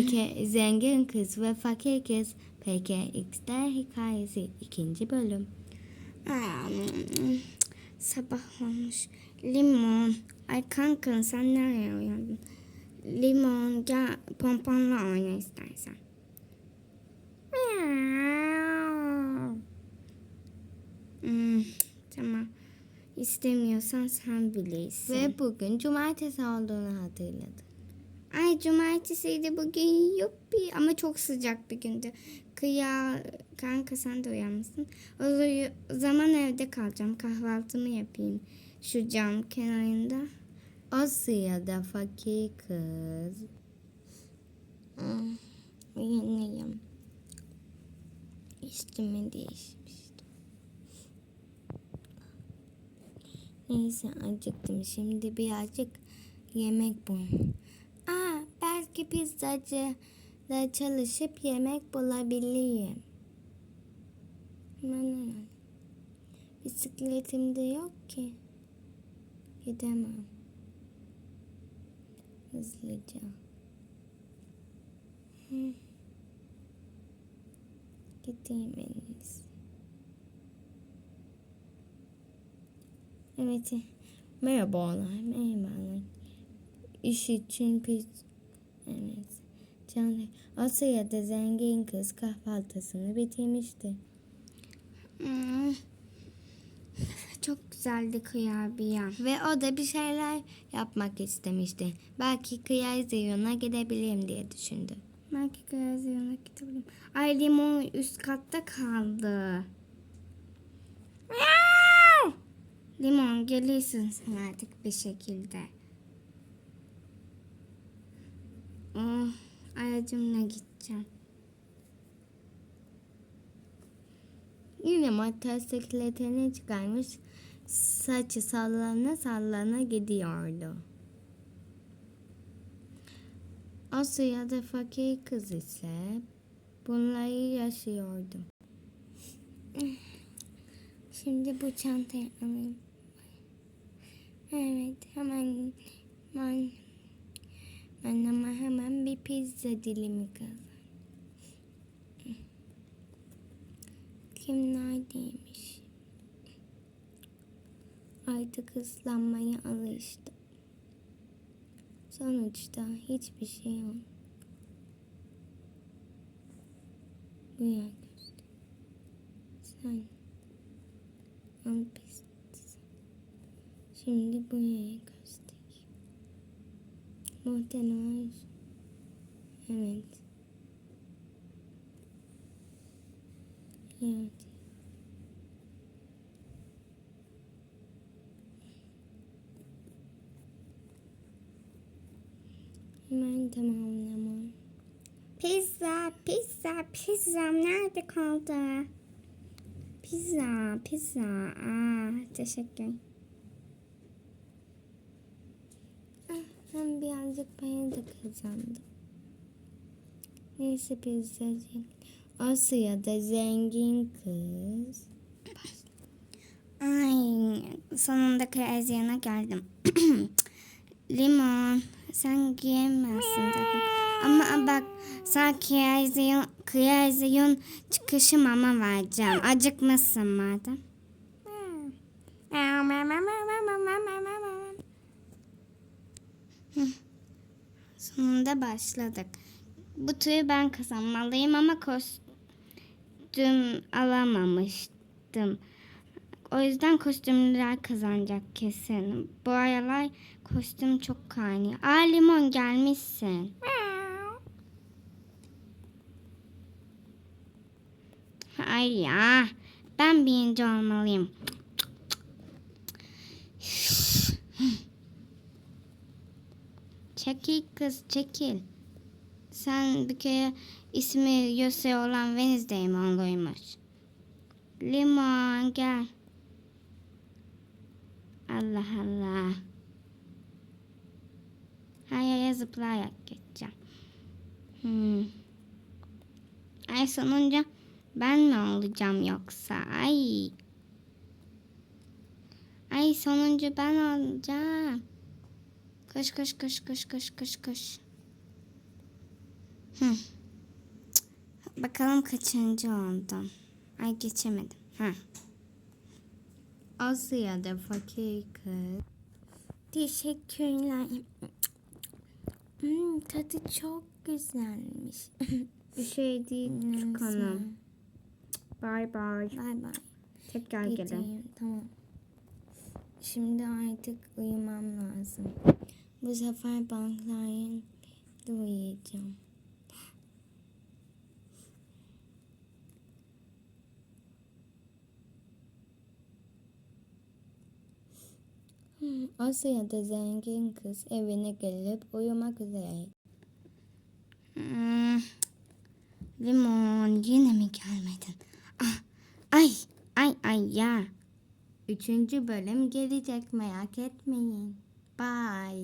Peki zengin kız ve fakir kız PKX'de hikayesi ikinci bölüm. Hmm, Sabah olmuş. Limon. Ay kanka sen nereye uyandın? Limon gel pomponla oyna istersen. Hmm, tamam. İstemiyorsan sen bilirsin. Ve bugün cumartesi olduğunu hatırladı. Cumartesiydi bugün yuppi ama çok sıcak bir gündü. Kıya kanka sen de uyanmışsın. O zaman evde kalacağım kahvaltımı yapayım. Şu cam kenarında. O sırada fakir kız Hmm, uyanayım. Üstüme değişmiştim. neyse acıktım şimdi birazcık yemek bul. Belki pizzacı da çalışıp yemek bulabilirim. Bana Bisikletim de yok ki. Gidemem. Hızlıca. Hı. Gideyim en iyisi. Evet. Merhabalar. Merhabalar. İş için pis... Evet. Canlı. Asya'da zengin kız kahvaltısını bitirmişti. Hmm. Çok güzeldi kurabiye. Ve o da bir şeyler yapmak istemişti. Belki kıyay zeyona gidebilirim diye düşündü. Belki gözlerine gidebilirim. Ay limon üst katta kaldı. Limon gelirsin sen artık bir şekilde. Aracımla gideceğim. Yine motosikletini çıkarmış saçı sallana sallana gidiyordu. O sırada fakir kız ise bunları yaşıyordu. Şimdi bu çantayı alayım. Evet hemen hemen pizza dilimi kazan. Kim neredeymiş? Artık ıslanmaya alıştım. Sonuçta hiçbir şey yok. Bu. Sen al pizza. Şimdi buraya göster. Muhtemelen Evet. Evet. Hemen tamamlamam. Pizza, pizza, pizzam nerede kaldı? Pizza, pizza. Aa, teşekkür. Ah, Hem birazcık para da kazandım. Neyse pizzacı. O sırada zengin kız Ay, sonunda Krezyon'a geldim. Limon, sen giyemezsin tabii. Ama bak, sen Krezyon, Krezyon çıkışı mama vereceğim. Acıkmışsın madem. Sonunda başladık. Bu turu ben kazanmalıyım ama kostüm alamamıştım. O yüzden kostümler kazanacak kesin. Bu aralar kostüm çok kaynıyor. Aa limon gelmişsin. Ay ya. Ben birinci olmalıyım. Çekil kız çekil. Sen bir kere ismi Yose olan Wednesday mi oluyormuş? Limon gel. Allah Allah. Yere zıplayarak geçeceğim. Hmm. Ay sonunca ben mi olacağım yoksa? Ay. Ay sonuncu ben olacağım. Koş koş koş koş koş koş koş. Hı. Bakalım kaçıncı oldum. Ay geçemedim. Hı. Asya'da fakir kız. Teşekkürler. Hmm, tadı çok güzelmiş. Bir şey değil hanım. Bye bye. Bay bay. Tekrar gelin. Gideyim. Tamam. Şimdi artık uyumam lazım. Bu sefer bankların uyuyacağım. Hmm, Asya'da zengin kız evine gelip uyumak üzere. Hmm. Limon yine mi gelmedin? Ah, ay ay ay ya. Üçüncü bölüm gelecek merak etmeyin. Bye.